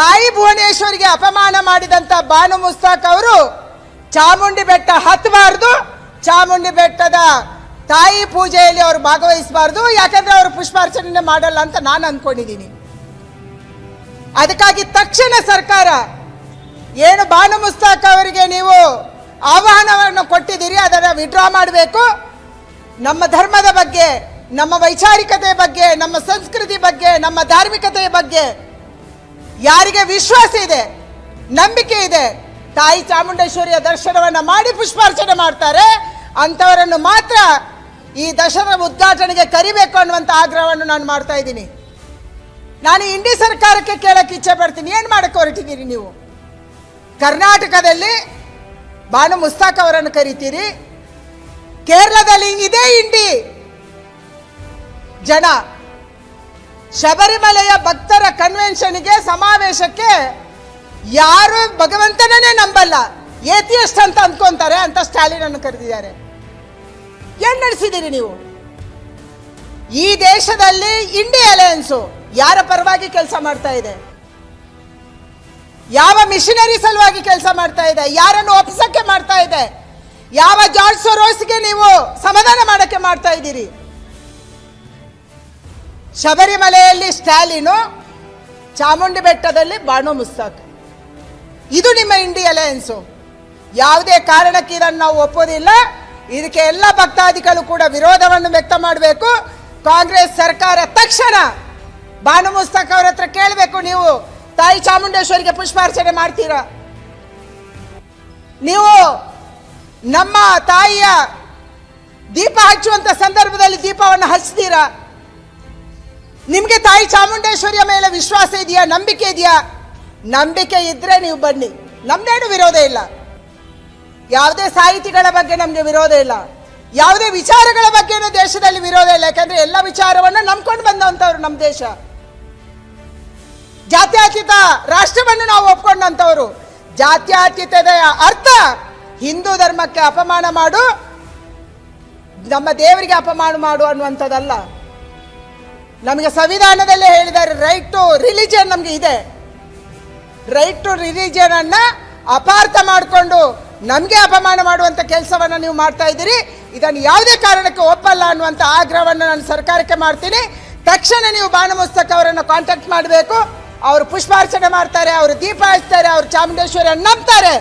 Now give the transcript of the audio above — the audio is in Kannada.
ತಾಯಿ ಭುವನೇಶ್ವರಿಗೆ ಅಪಮಾನ ಮಾಡಿದಂತ ಬಾನು ಮುಸ್ತಾಕ್ ಅವರು ಚಾಮುಂಡಿ ಬೆಟ್ಟ ಹತ್ತಬಾರ್ದು ಚಾಮುಂಡಿ ಬೆಟ್ಟದ ತಾಯಿ ಪೂಜೆಯಲ್ಲಿ ಅವರು ಭಾಗವಹಿಸಬಾರ್ದು, ಯಾಕಂದ್ರೆ ಅವರು ಪುಷ್ಪಾರ್ಚನೆ ಮಾಡಲ್ಲ ಅಂತ ನಾನು ಅಂದ್ಕೊಂಡಿದ್ದೀನಿ ಅದಕ್ಕಾಗಿ ತಕ್ಷಣ ಸರ್ಕಾರ, ಏನು ಬಾನು ಮುಸ್ತಾಕ್ ಅವರಿಗೆ ನೀವು ಆಹ್ವಾನವನ್ನು ಕೊಟ್ಟಿದ್ದೀರಿ, ಅದನ್ನು ವಿಡ್ರಾ ಮಾಡಬೇಕು. ನಮ್ಮ ಧರ್ಮದ ಬಗ್ಗೆ, ನಮ್ಮ ವೈಚಾರಿಕತೆ ಬಗ್ಗೆ, ನಮ್ಮ ಸಂಸ್ಕೃತಿ ಬಗ್ಗೆ, ನಮ್ಮ ಧಾರ್ಮಿಕತೆಯ ಬಗ್ಗೆ ಯಾರಿಗೆ ವಿಶ್ವಾಸ ಇದೆ, ನಂಬಿಕೆ ಇದೆ, ತಾಯಿ ಚಾಮುಂಡೇಶ್ವರಿಯ ದರ್ಶನವನ್ನು ಮಾಡಿ ಪುಷ್ಪಾರ್ಚನೆ ಮಾಡ್ತಾರೆ. ಅಂಥವರನ್ನು ಮಾತ್ರ ಈ ದಸರಾ ಉದ್ಘಾಟನೆಗೆ ಕರಿಬೇಕು ಅನ್ನುವಂಥ ಆಗ್ರಹವನ್ನು ನಾನು ಮಾಡ್ತಾ ಇದ್ದೀನಿ. ನಾನು ಇಂಡಿ ಸರ್ಕಾರಕ್ಕೆ ಕೇಳಕ್ಕೆ ಇಚ್ಛೆ ಪಡ್ತೀನಿ. ಏನು ಮಾಡಕ್ಕೆ ಹೊರಟಿದ್ದೀರಿ ನೀವು? ಕರ್ನಾಟಕದಲ್ಲಿ ಬಾನು ಮುಸ್ತಾಕ್ ಅವರನ್ನು ಕರಿತೀರಿ. ಕೇರಳದಲ್ಲಿ ಇದೇ ಇಂಡಿ ಜನ. ಶಬರಿಮಲೆಯ ಭಕ್ತರ ಕನ್ವೆನ್ಷನ್ಗೆ ಸಮಾವೇಶಕ್ಕೆ ಯಾರು ಭಗವಂತನೇ ನಂಬಲ್ಲ. ಏತಿಯಸ್ಟ್ ಅಂತ ಅಂದ್ಕೊಂತಾರೆ ಅಂತ ಸ್ಟಾಲಿನ್ ಅನ್ನು ಕರೆದಿದ್ದಾರೆ. ಏನ್ ನಡೆಸಿದ್ದೀರಿ ನೀವು? ಈ ದೇಶದಲ್ಲಿ ಇಂಡಿ ಅಲಯನ್ಸು ಯಾರ ಪರವಾಗಿ ಕೆಲಸ ಮಾಡ್ತಾ ಇದೆ? ಯಾವ ಮಿಷನರಿ ಸಲುವಾಗಿ ಕೆಲಸ ಮಾಡ್ತಾ ಇದೆ? ಯಾರನ್ನು ಒಪ್ಪಿಸಕ್ಕೆ ಮಾಡ್ತಾ ಇದೆ? ಯಾವ ಜಾರ್ಜ್ ಸೊರೋಸ್ಗೆ ನೀವು ಸಮಾಧಾನ ಮಾಡಕ್ಕೆ ಮಾಡ್ತಾ ಇದ್ದೀರಿ? ಶಬರಿಮಲೆಯಲ್ಲಿ ಸ್ಟಾಲಿನು ಚಾಮುಂಡಿ ಬೆಟ್ಟದಲ್ಲಿ ಬಾಣು ಮುಸ್ತಾಕ್. ಇದು ನಿಮ್ಮ ಇಂಡಿ ಅಲಯನ್ಸು ಯಾವುದೇ ಕಾರಣಕ್ಕೆ ಇದನ್ನು ನಾವು ಒಪ್ಪೋದಿಲ್ಲ ಇದಕ್ಕೆ ಎಲ್ಲ ಭಕ್ತಾದಿಗಳು ಕೂಡ ವಿರೋಧವನ್ನು ವ್ಯಕ್ತ ಮಾಡಬೇಕು. ಕಾಂಗ್ರೆಸ್ ಸರ್ಕಾರ ತಕ್ಷಣ ಬಾನು ಮುಸ್ತಾಕ್ ಅವ್ರ ಹತ್ರ ಕೇಳಬೇಕು ನೀವು. ತಾಯಿ ಚಾಮುಂಡೇಶ್ವರಿಗೆ ಪುಷ್ಪಾರ್ಚನೆ ಮಾಡ್ತೀರಾ? ನೀವು ನಮ್ಮ ತಾಯಿಯ ದೀಪ ಹಚ್ಚುವಂತ ಸಂದರ್ಭದಲ್ಲಿ ದೀಪವನ್ನು ಹಚ್ತೀರಾ? ತಾಯಿ ಚಾಮುಂಡೇಶ್ವರಿಯ ಮೇಲೆ ವಿಶ್ವಾಸ ಇದೆಯಾ? ನಂಬಿಕೆ ಇದೆಯಾ? ನಂಬಿಕೆ ಇದ್ರೆ ನೀವು ಬನ್ನಿ. ನಮ್ದೇನು ವಿರೋಧ ಇಲ್ಲ. ಯಾವುದೇ ಸಾಹಿತಿಗಳ ಬಗ್ಗೆ ನಮಗೆ ವಿರೋಧ ಇಲ್ಲ. ಯಾವುದೇ ವಿಚಾರಗಳ ಬಗ್ಗೆನೂ ದೇಶದಲ್ಲಿ ವಿರೋಧ ಇಲ್ಲ. ಯಾಕಂದ್ರೆ ಎಲ್ಲ ವಿಚಾರವನ್ನು ನಂಬ್ಕೊಂಡು ಬಂದಂಥವ್ರು ನಮ್ಮ ದೇಶ. ಜಾತ್ಯಾತೀತ ರಾಷ್ಟ್ರವನ್ನು ನಾವು ಒಪ್ಕೊಂಡಂಥವ್ರು. ಜಾತ್ಯಾತೀತದ ಅರ್ಥ ಹಿಂದೂ ಧರ್ಮಕ್ಕೆ ಅಪಮಾನ ಮಾಡು, ನಮ್ಮ ದೇವರಿಗೆ ಅಪಮಾನ ಮಾಡು ಅನ್ನುವಂಥದ್ದಲ್ಲ. ನಮಗೆ ಸಂವಿಧಾನದಲ್ಲೇ ಹೇಳಿದ್ದಾರೆ ರೈಟ್ ಟು ರಿಲಿಜನ್ ನಮಗೆ ಇದೆ. ರೈಟ್ ಟು ರಿಲಿಜನ್ ಅನ್ನ ಅಪಾರ್ಥ ಮಾಡಿಕೊಂಡು ನಮಗೆ ಅಪಮಾನ ಮಾಡುವಂತ ಕೆಲಸವನ್ನು ನೀವು ಮಾಡ್ತಾ ಇದ್ದೀರಿ. ಇದನ್ನು ಯಾವುದೇ ಕಾರಣಕ್ಕೆ ಒಪ್ಪಲ್ಲ ಅನ್ನುವಂಥ ಆಗ್ರಹವನ್ನು ನಾನು ಸರ್ಕಾರಕ್ಕೆ ಮಾಡ್ತೀನಿ. ತಕ್ಷಣ ನೀವು ಬಾಣ ಮುಸ್ತಕ್ ಅವರನ್ನು ಕಾಂಟ್ಯಾಕ್ಟ್ ಮಾಡಬೇಕು. ಅವರು ಪುಷ್ಪಾರ್ಚನೆ ಮಾಡ್ತಾರೆ, ಅವರು ದೀಪ ಹಚ್ತಾರೆ, ಅವರು ಚಾಮುಂಡೇಶ್ವರಿ ನಂಬ್ತಾರೆ.